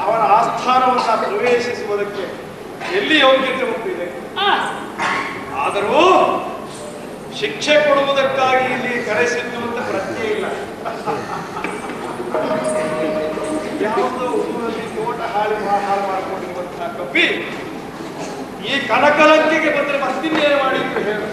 ಅವನ ಆಸ್ಥಾನವನ್ನ ಪ್ರವೇಶಿಸುವುದಕ್ಕೆ ಎಲ್ಲಿ ಯೋಗ್ಯತೆ ಉಂಟಿದೆ? ಆದರೂ ಶಿಕ್ಷೆ ಕೊಡುವುದಕ್ಕಾಗಿ ಇಲ್ಲಿ ಕರೆಸಿದ್ದು ಅಂತ ಪ್ರಜ್ಞೆ ಇಲ್ಲ. ಯಾವುದೋ ಊರಲ್ಲಿ ತೋಟ ಹಾಳು ಹಾಳು ಮಾಡಿಕೊಂಡಿರುವಂತಹ ಕಪ್ಪಿ ಈ ಕನಕಲಂಕಿಗೆ ಬಂದರೆ ಮತ್ತಿನ್ನೇ ಮಾಡಿದ್ರು ಹೇಳು?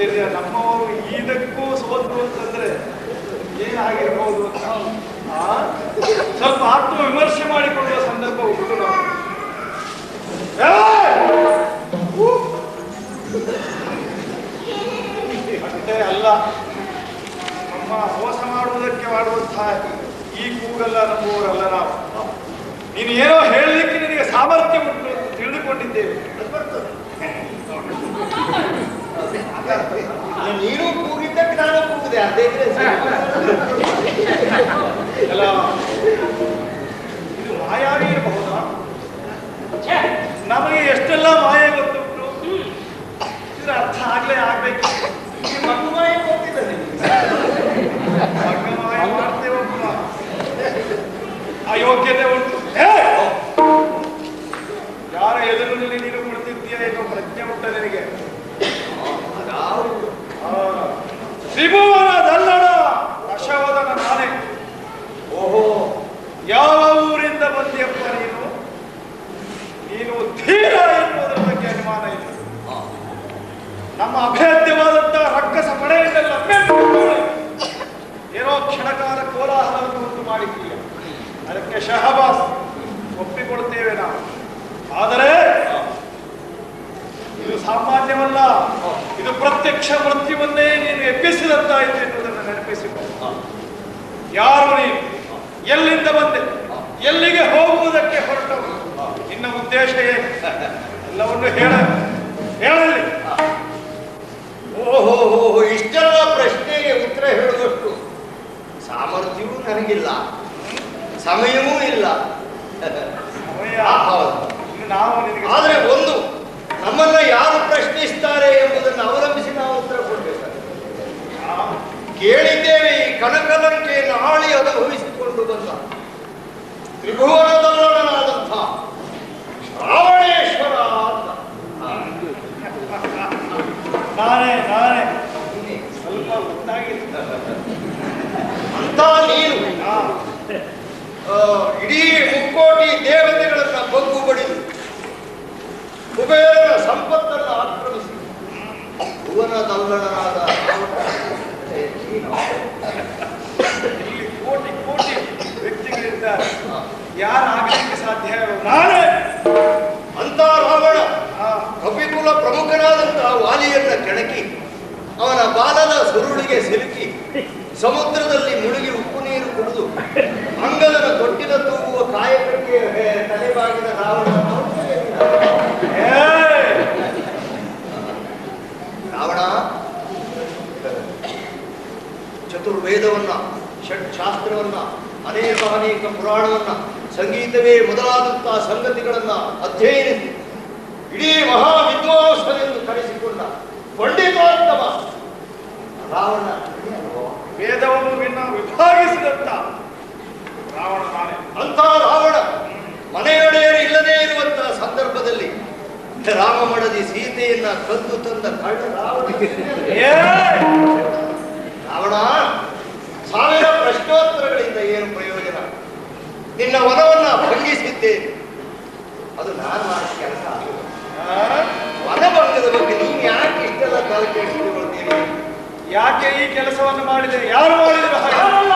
ಆಶ್ಚರ್ಯ. ನಮ್ಮವರು ಇದಕ್ಕೂ ಸೋದ್ರು ಅಂತಂದ್ರೆ ಏನಾಗಿರ್ಬೋದು ಅಂತ? ಸ್ವಲ್ಪ ಆತ್ಮ ವಿಮರ್ಶೆ ಮಾಡಿಕೊಳ್ಳುವ ಸಂದರ್ಭ ಉಂಟು ನಾವು! ಅಷ್ಟೇ ಅಲ್ಲ, ನಮ್ಮ ಮೋಸ ಮಾಡುವುದಕ್ಕೆ ಮಾಡುವಂತಹ ಈ ಕೂಗಲ್ಲ ನಮ್ಮವರಲ್ಲ ನಾವು ನೀನು ಏನೋ ಹೇಳಲಿಕ್ಕೆ ನಿನಗೆ ಸಾಮರ್ಥ್ಯ ಉಂಟು ಅಂತ ತಿಳಿದುಕೊಂಡಿದ್ದೇವೆ. ಅದು ಬರ್ತದೆ. ನೀನು ಕೂಗಿದೆ ಅದೇ ಅಲ್ಲ ಇದು ಮಾಯಾವೇ ಇರಬಹುದಾ ನಮಗೆ ಎಷ್ಟೆಲ್ಲ ಮಾಯ ಗೊತ್ತುಂಟು ಇದರ ಅರ್ಥ ಆಗ್ಲೇ ಆಗ್ಬೇಕು ಮಗು ಮಾಯ ಗೊತ್ತಿದೆ ಮಗ ಮಾಯ ಮಾಡ್ತೇವಪ್ಪ ಅಯೋಗ್ಯತೆ ಉಂಟು! ಯಾರ ಎದುರಿನಲ್ಲಿ ನೀನು ಕುಳಿತಿದ್ದೀಯ ಏನೋ ಪ್ರಜ್ಞೆ ಉಂಟ ನಿನಗೆ ತ್ರಿಭುವನ ದಲ್ಲಣ ದಶವದನ ನಾನೇ ಓಹೋ, ಯಾವ ಊರಿಂದ ಬಂದಿಯಪ್ಪ ನೀನು? ನೀನು ಧೀರ ಎನ್ನುವುದರ ಬಗ್ಗೆ ಅನುಮಾನ ಇಲ್ಲ. ನಮ್ಮ ಅಭೇದ್ಯವಾದಂತಹ ರಕ್ಕಸ ಪಡೆಯಿಂದೆಲ್ಲ ಏನೋ ಕ್ಷಣಕಾಲ ಕೋಲಾಹಲವನ್ನು ಉಂಟು ಮಾಡಿದ್ದೀಯ. ಅದಕ್ಕೆ ಶಹಬಾಸ್ ಒಪ್ಪಿಕೊಳ್ತೇವೆ ನಾವು. ಆದರೆ ಇದು ಸಾಮಾನ್ಯವಲ್ಲ. ಇದು ಪ್ರತ್ಯಕ್ಷ ಮೃತ್ಯುವನ್ನೇ ನೀನು ಎಬ್ಬಿಸಿದಂತಾಯಿತು ಎನ್ನುವುದನ್ನು ನೆನಪಿಸಿಕೊ. ಯಾರು ನೀನು ಎಲ್ಲಿಂದ ಬಂದೆ? ಎಲ್ಲಿಗೆ ಹೋಗುವುದಕ್ಕೆ ಹೊರಟವು ನಿನ್ನ ಉದ್ದೇಶ ಏನು? ಎಲ್ಲವನ್ನು ಹೇಳ. ಹೇಳಲಿ. ಓಹೋ ಇಷ್ಟೆಲ್ಲ ಪ್ರಶ್ನೆಗೆ ಉತ್ತರ ಹೇಳುವಷ್ಟು ಸಾಮರ್ಥ್ಯವೂ ನನಗಿಲ್ಲ. ಸಮಯವೂ ಇಲ್ಲ. ಸಮಯ. ಹೌದು. ನಾವು ನಿನಗೆ ಆದರೆ ಒಂದು ನಮ್ಮನ್ನ ಯಾರು ಪ್ರಶ್ನಿಸ್ತಾರೆ ಎಂಬುದನ್ನು ಅವಲಂಬಿಸಿ ನಾವು ಉತ್ತರ ಕೊಡಬೇಕಾಗುತ್ತೆ. ಕೇಳಿದ್ದೇವೆ ಈ ಕನಕಲಂಕೆಯನ್ನು ಆಳಿ ಅನುಭವಿಸಿಕೊಂಡು ಬಂದ ತ್ರಿಭುವನದಲ್ಲನಾದಂಥ ರಾವಣೇಶ್ವರ ಅಂತ ಆ, ನಾನೇ ನಾನೇ ನೀನೇ. ಸ್ವಲ್ಪ ಗೊತ್ತಾಗಿಲ್ಲ ಅಂತ ನೀನು ಆ, ಆ, ಇಡೀ ಮುಕ್ಕೋಟಿ ದೇವತೆಗಳನ್ನ ಬಗ್ಗು ಬಡಿದು ಕುಬೇರನ ಸಂಪತ್ತನ್ನು ಆಕ್ರಮಿಸಿ ಭುವನದಲ್ಲಣನಾದ ರಾವಣ. ಏ, ನೀನು. ಇಲ್ಲಿ ಕೋಟಿ ಕೋಟಿ ವ್ಯಕ್ತಿಗಳಿದ್ದಾರೆ ಆ, ಯಾರು ಆಗಲಿಕ್ಕೆ ಸಾಧ್ಯ ನಾನೇ ಅಂತ ರಾವಣ ಆ, ಕಪಿಕುಲ ಪ್ರಮುಖನಾದಂತಹ ವಾಲಿಯನ್ನ ಕೆಣಕಿ ಅವನ ಬಾಲದ ಸುರುಳಿಗೆ ಸಿಲುಕಿ, ಸಮುದ್ರದಲ್ಲಿ ಮುಳುಗಿ ಉಪ್ಪು ನೀರು ಕುಡಿದು ಅಂಗದನ ತೊಟ್ಟಿನ ತೂಗುವ ಕಾಯಕಕ್ಕೆ ತಲೆಬಾಗಿದ ರಾವಣ! ರಾವಣ, ಚತುರ್ವೇದವನ್ನ ಷಟ್ ಶಾಸ್ತ್ರವನ್ನ ಅನೇಕ ಅನೇಕ ಪುರಾಣವನ್ನ, ಸಂಗೀತವೇ ಮೊದಲಾದಂತಹ ಸಂಗತಿಗಳನ್ನ ಅಧ್ಯಯನಿಸಿ, ಇಡೀ ಮಹಾ ವಿದ್ವಾಂಸನೆಂದು ಕರೆಸಿಕೊಂಡ ಪಂಡಿತೋತ್ತಮ ರಾವಣ ವೇದವನ್ನು ವಿನ್ನ ವಿಭಾಗಿಸಿದಂತ ರಾವಣ ನಾನೇ ಅಂತ ರಾವಣ ಮನೆಯೊಡೆಯರು ಇಲ್ಲದೇ ಇರುವಂತಹ ಸಂದರ್ಭದಲ್ಲಿ ರಾಮ ಮಡದಿ ಸೀತೆಯನ್ನ ಕದ್ದು ತಂದ ಕಳ್ಳ ರಾವಣ! ರಾವಣ ಸಾವಿರ ಪ್ರಶ್ನೋತ್ತರಗಳಿಂದ ಏನು ಪ್ರಯೋಜನ? ನಿನ್ನ ವನವನ್ನ ಭಂಗಿಸಿದ್ದೇನೆ ಕೆಲಸವನ್ನು ಮಾಡಿದೆ. ಯಾರು ಮಾಡಿದ್ರು ಹಾಗೆ?